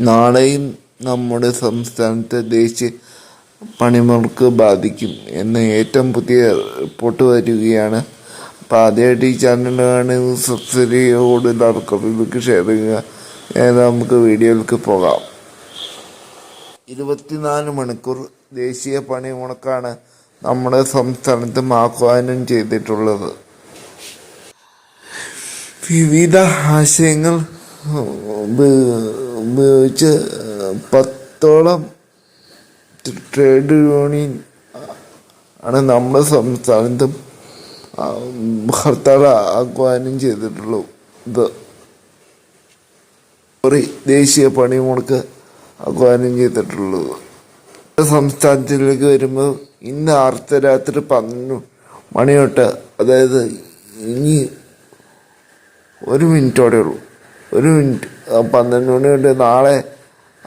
നാളെയും നമ്മുടെ സംസ്ഥാനത്തെ ദേശീയ പണിമുടക്ക് ബാധിക്കും എന്ന ഏറ്റവും പുതിയ റിപ്പോർട്ട് വരികയാണ്. അപ്പോൾ ആദ്യമായിട്ട് ഈ ചാനലാണ് സബ്സിഡിയോട് സബ്സിഡി കൂടുതൽ ഷെയർ ചെയ്യുക നമുക്ക് വീഡിയോയിലേക്ക് പോകാം. ഇരുപത്തിനാല് മണിക്കൂർ ദേശീയ പണിമുടക്കാണ് നമ്മുടെ സംസ്ഥാനത്ത് ആഹ്വാനം ചെയ്തിട്ടുള്ളത്. വിവിധ ആശയങ്ങൾ ഉപയോഗിച്ച് പത്തോളം ട്രേഡ് യൂണിയൻ ആണ് നമ്മുടെ സംസ്ഥാനത്തും ഹർത്താൽ ആഹ്വാനം ചെയ്തിട്ടുള്ളൂ. ഇത് ഒരു ദേശീയ പണിമുടക്ക് ആഹ്വാനം ചെയ്തിട്ടുള്ളത് സംസ്ഥാനത്തിലേക്ക് വരുമ്പോൾ ഇന്ന് അർദ്ധരാത്രി പന്ത്രണ്ട് മണി അതായത് ഇനി ഒരു മിനിറ്റോടെ ഉള്ളൂ. ഒരു മിനിറ്റ്. പന്ത്രണ്ട് മണി തൊട്ട് നാളെ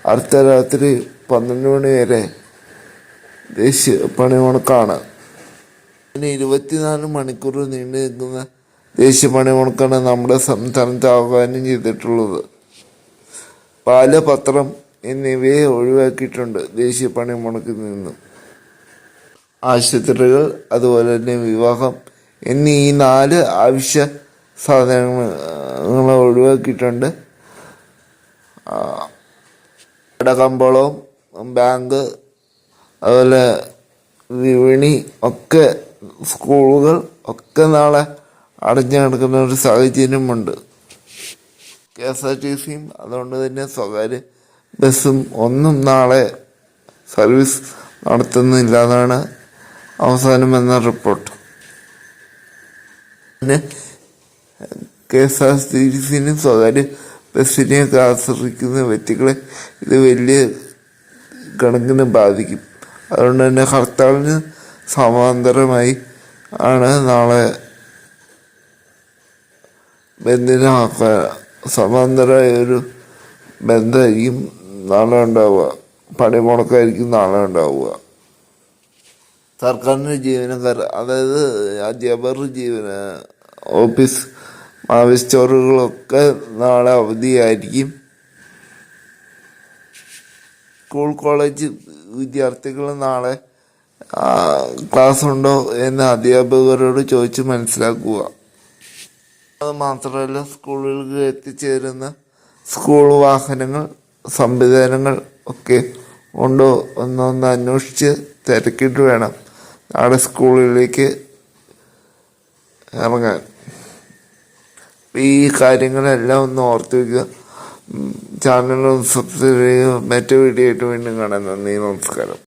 അടുത്ത രാത്രി പന്ത്രണ്ട് മണി വരെ ദേശീയ പണിമുടക്കാണ്. പിന്നെ ഇരുപത്തിനാല് മണിക്കൂർ നീണ്ടു നിൽക്കുന്ന ദേശീയ പണിമുടക്കാണ് നമ്മുടെ സംസ്ഥാനത്ത് ആഹ്വാനം ചെയ്തിട്ടുള്ളത്. പാൽ പത്രം എന്നിവയെ ഒഴിവാക്കിയിട്ടുണ്ട് ദേശീയ പണിമുടക്കിൽ നിന്നും. ആശുപത്രികൾ അതുപോലെ തന്നെ വിവാഹം എന്നീ നാല് ആവശ്യ സാധനങ്ങൾ ഒഴിവാക്കിയിട്ടുണ്ട്. ആ, കടകമ്പോളവും ബാങ്ക് അതുപോലെ വിപണി ഒക്കെ സ്കൂളുകൾ ഒക്കെ നാളെ അടഞ്ഞു കിടക്കുന്ന ഒരു സാഹചര്യമുണ്ട്. കെ എസ് ആർ ടി സിയും അതുകൊണ്ട് തന്നെ സ്വകാര്യ ബസ്സും ഒന്നും നാളെ സർവീസ് നടത്തുന്നില്ല എന്നാണ് അവസാനം എന്ന റിപ്പോർട്ട്. പിന്നെ കെ എസ് ആർ ടി സിനും സ്വകാര്യ ബസ്സിനെയൊക്കെ ആശ്രയിക്കുന്ന വ്യക്തികളെ ഇത് വലിയ കണക്കിന് ബാധിക്കും. അതുകൊണ്ട് തന്നെ ഹർത്താലിന് സമാന്തരമായി ആണ് നാളെ ബന്ധിനാക്കുക സമാന്തരമായ ഒരു ബന്ധമായിരിക്കും നാളെ ഉണ്ടാവുക. പണിമുടക്കായിരിക്കും നാളെ ഉണ്ടാവുക. സർക്കാരിന്റെ ജീവനക്കാർ അതായത് അധ്യാപകർ ജീവന ഓഫീസ് ആഫീസ് സ്റ്റോറുകളൊക്കെ നാളെ അവധിയായിരിക്കും. സ്കൂൾ കോളേജ് വിദ്യാർത്ഥികൾ നാളെ ക്ലാസ് ഉണ്ടോ എന്ന് അധ്യാപകരോട് ചോദിച്ച് മനസ്സിലാക്കുക. അത് മാത്രമല്ല സ്കൂളുകൾക്ക് എത്തിച്ചേരുന്ന സ്കൂൾ വാഹനങ്ങൾ സംവിധാനങ്ങൾ ഒക്കെ ഉണ്ടോ എന്നൊന്ന് അന്വേഷിച്ച് തിരക്കിട്ട് വേണം നാളെ സ്കൂളിലേക്ക് ഇറങ്ങാൻ. ഈ കാര്യങ്ങളെല്ലാം ഒന്ന് ഓർത്ത് വയ്ക്കുക ചാനൽ സബ്സ്ക്രൈബ് ചെയ്യുക. മറ്റു വീഡിയോ ആയിട്ട് വീണ്ടും കാണാൻ നന്ദി നമസ്കാരം.